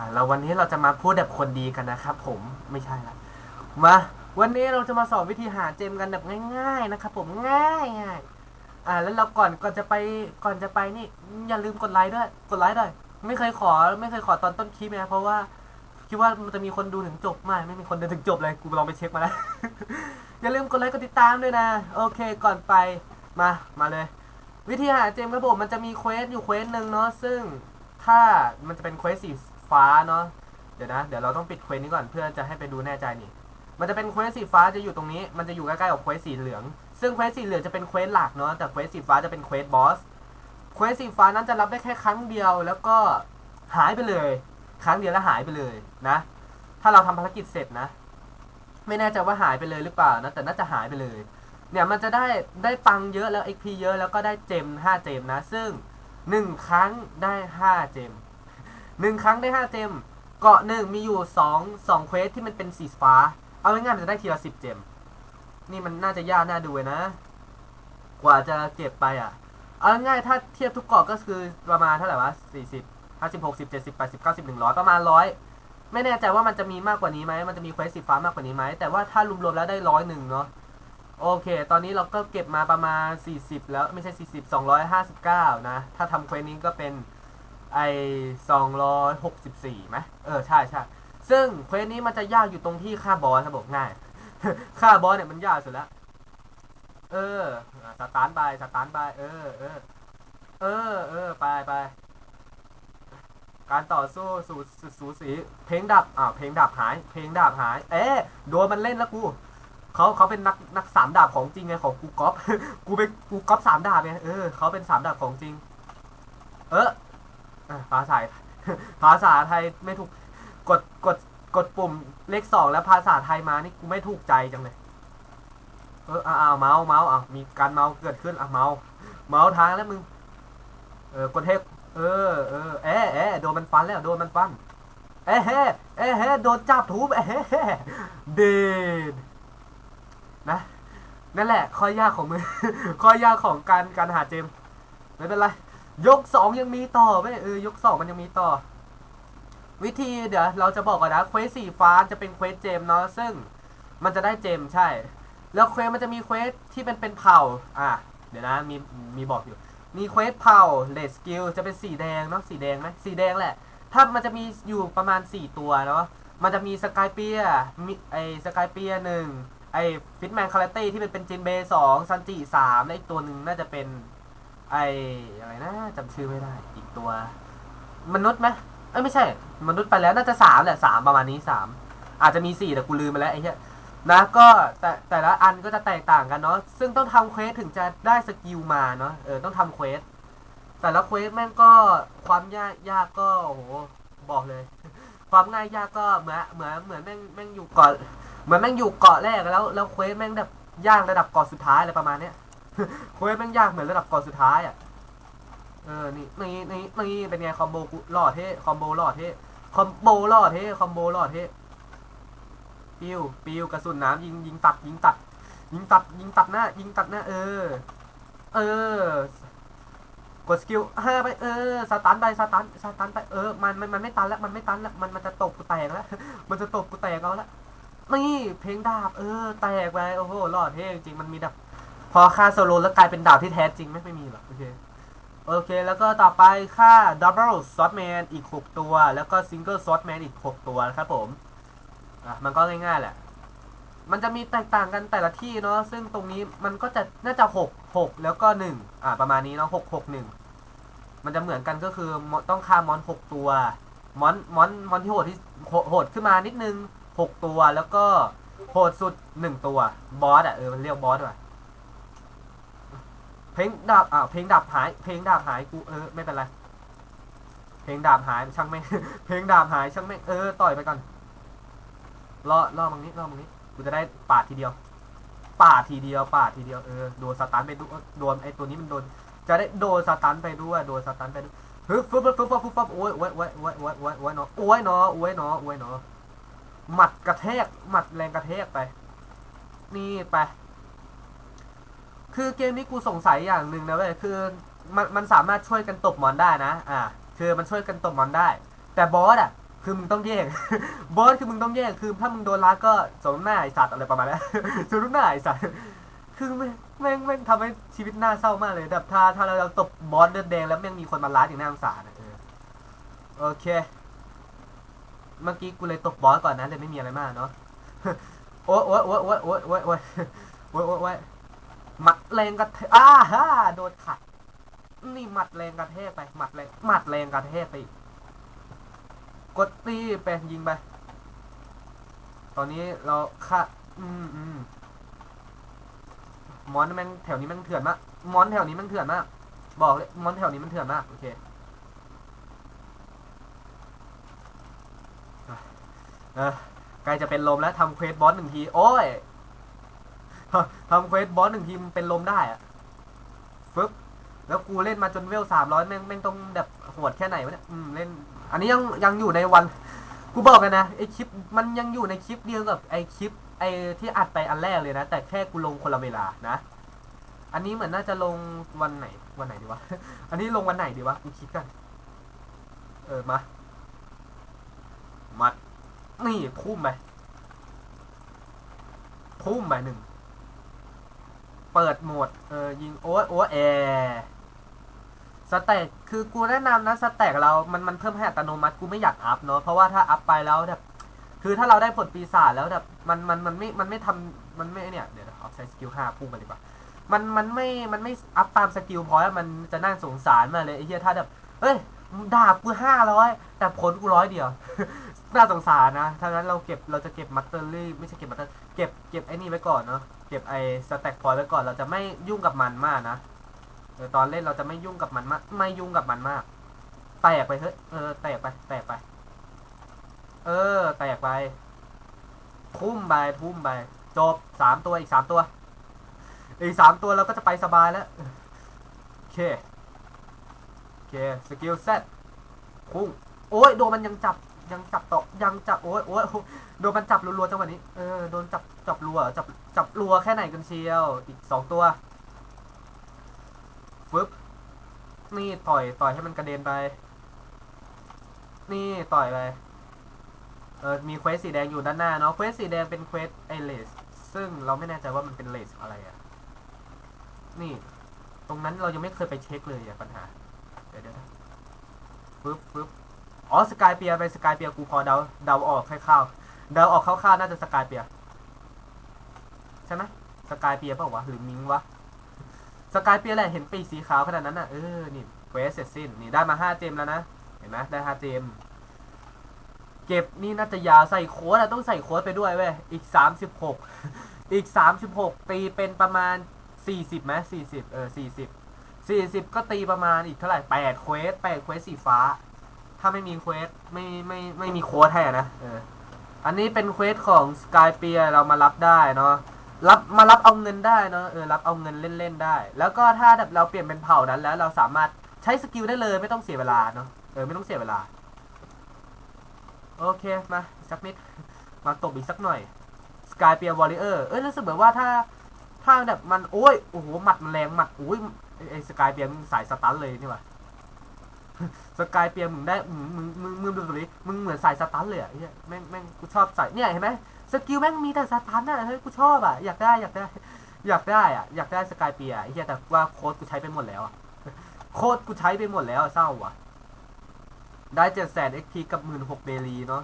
อ่าเราวันนี้เราจะมาพูดแบบคนดีกันนะครับ ผมไม่ใช่ละมาวันนี้เราจะมาสอนวิธีหาเจมกันแบบง่าย ๆ นะครับ ผมง่ายง่ายอ่า แล้วเราก่อนก่อนจะไปก่อนจะไปนี่ อย่าลืมกดไลค์ด้วย กดไลค์ด้วย ไม่เคยขอ ไม่เคยขอตอนต้นคลิปนะเพราะว่าคิดว่ามันจะมีคนดูถึงจบไม่ไม่มีคนดูถึงจบเลยกูลองไปเช็คมาแล้ว อย่าลืมกดไลค์กดติดตามด้วยนะ โอเค ก่อนไปมามาเลย วิธีหาเจมครับผมมันจะมีเควสอยู่เควสหนึ่งเนาะซึ่งถ้ามันจะเป็นเควสสี ฟ้าเนาะเดี๋ยวนะ เดี๋ยวเราต้องปิดเควสนี้ก่อนเพื่อจะให้ไปดูแน่ใจนี่ มันจะเป็นเควสสีฟ้าจะอยู่ตรงนี้ มันจะอยู่ใกล้ๆกับเควสสีเหลือง ซึ่งเควสสีเหลืองจะเป็นเควสหลักเนาะแต่เควสสีฟ้าจะเป็นเควสบอสเควสสีฟ้านั้นจะรับได้แค่ครั้งเดียว แล้วก็หายไปเลย ครั้งเดียวแล้วหายไปเลยนะ ถ้าเราทำภารกิจเสร็จนะ ไม่แน่ใจว่าหายไปเลยหรือเปล่านะแต่น่าจะหายไปเลย เนี่ยมันจะได้ได้ตังเยอะแล้ว XP เยอะแล้วก็ได้เจม5เจมนะ ซึ่ง 1 ครั้งได้ 5 เจม 1ครั้งได้5เจม เกาะหนึ่งมีอยู่2 2เควสที่มันเป็นสีฟ้า เอาง่ายๆมันจะได้ทีละ10เจม นี่มันน่าจะยากน่าดูเลยนะ กว่าจะเก็บไปอะ เอาง่ายๆถ้าเทียบทุกเกาะก็คือประมาณเท่าไหร่วะ40 50 60 70 80 90 100ปดสิบเก้าสิบหนึ่งร้อยประมาณ100ไม่แน่ใจว่ามันจะมีมากกว่านี้ไหม มันจะมีเควสสีฟ้ามากกว่านี้ไหม แต่ว่าถ้ารวมๆแล้วได้ร้อยหนึ่งเนาะ โอเค ตอนนี้เราก็เก็บมาประมาณ 40 แล้วไม่ใช่ 40 259 นะ ถ้าทำเควสนี้ก็เป็น ไอ264ไหมเออใช่ใช่ซึ่งเควสนี้มันจะยากอยู่ตรงที่ฆ่าบอสครับผมง่ายฆ่าบอสเนี่ยมันยากสุดแล้ว เออสตาร์ทไปสตาร์ทไปเออเออเออเออไปไปการต่อสู้สูสูสูสี เพลงดับอ่าเพลงดับหาย เพลงดับหาย เอ๊ะโดนมันเล่นแล้วกูเขาเขาเป็นนักนักสามดาบของจริงไงของกูก๊อปกูไปกูก๊อปสามดาบไงเออเขาเป็นสามดาบของจริง เออ ภาษาภาษาไทยไม่ถูกกดกดกดปุ่มเลขสองแล้วภาษาไทยมานี่กูไม่ถูกใจจังเลย เอออ้าวเมาส์เมาส์อะมีการเมาส์เกิดขึ้นอะเมาส์เมาส์ทางแล้วมึง เออกดเทปเออเออเอ๊ะเอ๊ะโดนมันฟันแล้วโดนมันฟันเอ๊ะเฮ้เอ๊ะเฮ้โดนจับทุบเอ๊ะเฮ้เดดนะนั่นแหละข้อยากของมือข้อยากของการการหาเจมไม่เป็นไร ยกสองยังมีต่อไหมเออยกสองมันยังมีต่อ วิธีเดี๋ยวเราจะบอกก่อนนะเควสสีฟ้าจะเป็นเควสเจมเนาะซึ่งมันจะได้เจมใช่ แล้วเควสมันจะมีเควสที่เป็นเป็นเผ่าอะเดี๋ยวนะมีมีบอกอยู่ มีเควสเผ่าเลสกิลจะเป็นสีแดงเนาะสีแดงไหมสีแดงแหละ ถ้ามันจะมีอยู่ประมาณ 4 ตัวเนาะมันจะมีสกายเปียมีไอสกายเปียหนึ่งไอ้ฟิตแมนคาราเต้ที่เป็นเป็นจินเบย์สองซันจิสามและอีกตัวหนึ่งน่าจะเป็น ไออะไรนะจำชื่อไม่ได้ อีกตัว มนุษย์ไหมเอ้ยไม่ใช่ มนุษย์ไปแล้วน่าจะสามแหละสามประมาณนี้สามอาจจะมีสี่แต่กูลืมไปแล้วไอ้เหี้ยนะก็แต่แต่ละอันก็จะแตกต่างกันเนาะซึ่งต้องทำเควสถึงจะได้สกิลมาเนาะเออต้องทำเควสแต่ละเควสแม่งก็ความยากยากก็โอ้โหบอกเลย ความง่ายยากก็เหมือนเหมือนเหมือนแม่งแม่งอยู่เก่อนเหมือนแม่งอยู่เกาะแรกแล้วแล้วเควสแม่งแบบยากระดับเกาะสุดท้ายอะไรประมาณเนี้ย เควสแม่งยากเหมือนระดับเกาะสุดท้ายอะ เออ นี่ นี่ นี่นี่เป็นไงคอมโบกูหล่อเท่คอมโบหล่อเท่คอมโบหล่อเท่คอมโบหล่อเท่ปิวปิวกระสุนน้ำยิงยิงตัด ยิงตัด ยิงตัด ยิงตัดหน้า ยิงตัดหน้า เออ เออ กดสกิลห้าไป เออ สตันไป สตัน สตันไป เออ มัน มัน มันไม่ตันแล้ว มันไม่ตันแล้ว มัน มันจะตบกูแตกแล้ว มันจะตบกูแตกเอาละนี่ เพลงดาบ เออ แตกไป โอ้โหหล่อเท่จริง มันมีดาบ พอค่าโซโลแล้วกลายเป็นดาบที่แท้จริงไหมไม่มีหรอกโอเคโอเค แล้วก็ต่อไปค่า Double Swordman อีก 6 ตัว แล้วก็ Single Swordman อีก 6 ตัวนะครับผม อะ มันก็ง่ายๆแหละ มันจะมีแตกต่างกันแต่ละที่เนาะ ซึ่งตรงนี้มันก็จะน่าจะ 6 6 แล้วก็ 1 อะ ประมาณนี้เนาะ 6 6 1 มันจะเหมือนกันก็คือต้องฆ่ามอน 6 ตัว มอน มอน มอนที่โหดที่โหดขึ้นมานิดนึง 6 ตัว แล้วก็โหดสุด 1 ตัว บอสอะ เออ มันเรียกบอสว่ะ ลงดาบอ่าเพลงดาบหาย เพลงดาบหายกูเออไม่เป็นไร เพลงดาบหายช่างแม่ เพลงดาบหายช่างแม่เออต่อยไปก่อนรอรอตรงนี้รอตรงนี้กูจะได้ปาดทีเดียว ปาดทีเดียว ปาดทีเดียวเออโดนสตันไปด้วยโดนไอตัวนี้มันโดน จะได้โดนสตันไปด้วยโดนสตันไปด้วยฮึบฟึบฟึบฟึบฟึบฟึบฟึบโอ้ยโอ้ยโอ้ยโอ้ยโอ้ยโอ้ยโอ้ยเนาะโอ้ยเนาะโอ้ยเนาะโอ้ยเนาะหมัดกระแทกหมัดแรงกระแทกไป นี่ไป คือเกมนี้กูสงสัยอย่างหนึ่งนะเว้ยคือมันมันสามารถช่วยกันตบมอนได้นะ อ่า คือมันช่วยกันตบมอนได้ แต่บอสอะ คือมึงต้องแยกบอสคือมึงต้องแยกคือถ้ามึงโดนลัดก็สมหน้าไอสัตว์อะไรประมาณนั้นสมหน้าไอสัตว์ คือแม่งแม่งแม่งทำให้ชีวิตน่าเศร้ามากเลย แบบถ้าถ้าเราตบบอสเลือดแดงแล้วแม่งมีคนมาลัดอย่างน่าสงสารอะโอเค เมื่อกี้กูเลยตบบอสก่อนนะเลยไม่มีอะไรมากเนาะ โอ้ยโอ้ยโอ้ยโอ้ยโอ้ยโอ้ยโอ้ยโอ้ยโอ้ยโอ้ย หมัดแรงกระแทอ้าฮ่าโดนขัด นี่หมัดแรงกระแทกไปหมัดแรงหมัดแรงกระแทกไปกดตีไปยิงไป ตอนนี้เราฆ่าอืมอืมมอนแม่งแถวนี้แม่งเถื่อนมากมอนแถวนี้แม่งเถื่อนมาก บอกเลยมอนแถวนี้มันเถื่อนมากโอเคเออใกล้จะเป็นลมแล้วทำเควสบอสหนึ่งที โอ้ย ทำเควสบอสหนึ่งทีมเป็นลมได้อะฟึบแล้วกูเล่นมาจนเวลสามร้อยแม่งแม่งต้องแบบโหดแค่ไหนวะเนี่ยอืมเล่น อันนี้ยังยังอยู่ในวัน กูบอกเลยนะไอคลิปมันยังอยู่ในคลิปเดียวกับไอคลิปไอที่อัดไปอันแรกเลยนะ แต่แค่กูลงคนละเวลานะ อันนี้เหมือนน่าจะลงวันไหนวันไหนดีวะ อันนี้ลงวันไหนดีวะกูคิดกัน เออมา มัด นี่ทุ่มไปทุ่มไปหนึ่ง เปิดโหมดเออยิงโอ้โอ้แอร์สแต็กคือกูแนะนำนะสแต็กเรามันมันเพิ่มให้อัตโนมัติกูไม่อยากอัพเนาะเพราะว่าถ้าอัพไปแล้วแบบคือถ้าเราได้ผลปีศาจแล้วแบบมันมันมันไม่มันไม่ทำมันไม่เนี่ยเดี๋ยวเอาใช้สกิลห้าพุ่งไปดีกว่ามันมันไม่มันไม่อัพตามสกิลพอยต์มันจะน่าสงสารมาเลยไอ้เหี้ยถ้าแบบเอ้ยดาบกูห้าร้อยแต่ผลกูร้อยเดียว น่าสงสารนะถ้างั้นเราเก็บเราจะเก็บมัตเตอรี่ไม่ใช่เก็บมัตเตอร์เก็บเก็บไอ้นี่ไว้ก่อนเนาะเก็บไอ้สแต็กพอยต์ไว้ก่อนเราจะไม่ยุ่งกับมันมากนะเออตอนเล่นเราจะไม่ยุ่งกับมันมากไม่ยุ่งกับมันมากแตกไปเฮ้ยเออแตกไปแตกไป เออแตกไปทุ่มไปทุ่มไปจบสามตัวอีกสามตัว อีกสามตัวเราก็จะไปสบายแล้วโอเคโอเคสกิลเซตพุ่งโอ้ยโดนมันยังจับ ยังจับต่อยังจับโอ้ยโอ้ยโดนมันจับรัวๆจังหวะนี้เออโดนจับจับรัวจับจับรัวแค่ไหนกันเชียว อีกสองตัวฟึบนี่ต่อยต่อยให้มันกระเด็นไป นี่ต่อยไปเออมีเควสสีแดงอยู่ด้านหน้าเนาะเควสสีแดงเป็นเควสไอเลสซึ่งเราไม่แน่ใจว่ามันเป็นเลสอะไรอะนี่ ตรงนั้นเรายังไม่เคยไปเช็คเลยอะปัญหา เดี๋ยวเดี๋ยวปึ๊บปึ๊บ อ๋อสกายเปียไปสกายเปียกูพอเดาเดาออกคร่าวๆเดาออกคร่าวๆน่าจะสกายเปียใช่ไหมสกายเปียเปล่าวะหรือมิงวะสกายเปียแหละเห็นปีกสีขาวขนาดนั้นน่ะเออนี่เควสเสร็จสิ้นนี่ได้มาห้าเจมแล้วนะเห็นไหมได้ห้าเจม เก็บนี่น่าจะยาวใส่โค้ดอะต้องใส่โค้ดไปด้วยเว้ยอีกสามสิบหกอีกสามสิบหกตีเป็นประมาณสี่สิบไหมสี่สิบเออสี่สิบสี่สิบก็ตีประมาณอีกเท่าไหร่แปดเควสแปดเควสสีฟ้า ถ้าไม่มีเควสไม่ไม่ไม่มีโค้ดให้อะนะเอออันนี้เป็นเควสของสกายเปียเรามารับได้เนาะรับมารับเอาเงินได้เนาะเออรับเอาเงินเล่นๆได้ แล้วก็ถ้าแบบเราเปลี่ยนเป็นเผ่านั้นแล้วเราสามารถใช้สกิลได้เลยไม่ต้องเสียเวลาเนาะเออไม่ต้องเสียเวลา โอเคมาสักนิดมาตบอีกสักหน่อยสกายเปียวอริเออร์เอ้ยรู้สึกเหมือนว่าถ้าถ้าแบบมันโอ้ยโอ้โหหมัดมันแรงหมัดโอ้ยไอ้สกายเปียมึงสายสตันเลยนี่ว่า สกายเปียมึงได้มึงมึงมึงมึงดูตรงนี้มึงเหมือนสายสตันเลยอะเฮียแม่งแม่งกูชอบสายเนี่ยเห็นไหมสกิลแม่งมีแต่สตันอะเฮ้ยกูชอบอะอยากได้อยากได้ อยากได้อะอยากได้สกายเปียไอ้เฮียแต่ว่าโค้ดกูใช้ไปหมดแล้วอะโค้ดกูใช้ไปหมดแล้วอะเศร้าว่ะ ได้เจ็ดแสนเอ็กพีกับหมื่นหกเดลีเนาะ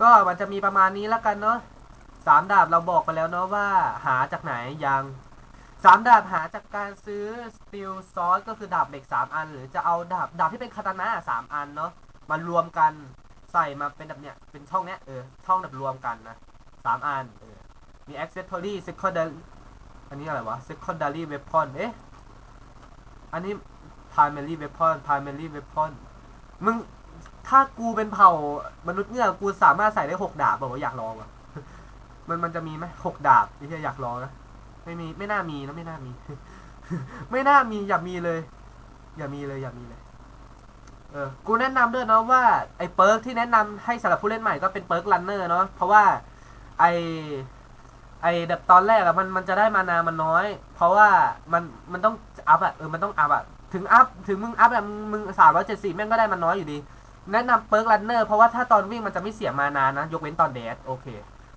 ก็มันจะมีประมาณนี้แล้วกันเนาะสามดาบเราบอกไปแล้วเนาะว่าหาจากไหนยัง สามดาบหาจากการซื้อสตีลซอสก็คือดาบเหล็กสามอัน หรือจะเอาดาบดาบที่เป็นคาตานะสามอันเนาะมารวมกันใส่มาเป็นแบบเนี้ยเป็นช่องเนี้ยเออช่องแบบรวมกันนะสามอันเออมี accessory secondary อันนี้อะไรวะ secondary weapon เอ๊ะอันนี้ primary weapon primary weapon มึงถ้ากูเป็นเผ่ามนุษย์เงือกกูสามารถใส่ได้หกดาบบอกว่าอยากลองอะมันมันจะมีไหมหกดาบที่อยากลองนะ ไม่มีไม่น่ามีนะไม่น่ามี ไม่น่ามีอย่ามีเลย อย่ามีเลยอย่ามีเลย เออกูแนะนำด้วยนะว่าไอ้เปิร์กที่แนะนำให้สำหรับผู้เล่นใหม่ก็เป็นเปิร์กรันเนอร์เนาะเพราะว่าไอไอแบบตอนแรกอะมันมันจะได้มานามันน้อย เพราะว่ามันมันต้องอัพอะเออมันต้องอัพอะถึงอัพถึงมึงอัพแบบมึงสามร้อยเจ็ดสิบแม่งก็ได้มันน้อยอยู่ดี แนะนำเปิร์กรันเนอร์เพราะว่าถ้าตอนวิ่งมันจะไม่เสียมานานนะยกเว้นตอนเดสโอเค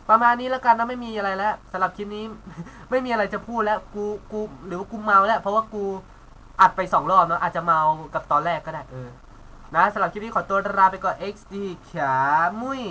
ประมาณนี้แล้วกันนะไม่มีอะไรแล้วสำหรับคลิปนี้ ไม่มีอะไรจะพูดแล้วกูกูหรือว่ากูเมาแล้ว เพราะว่ากูอัดไปสองรอบเนาะอาจจะเมากับตอนแรกก็ได้เออนะสำหรับคลิปนี้ขอตัวลาไปก่อน XD ขามุย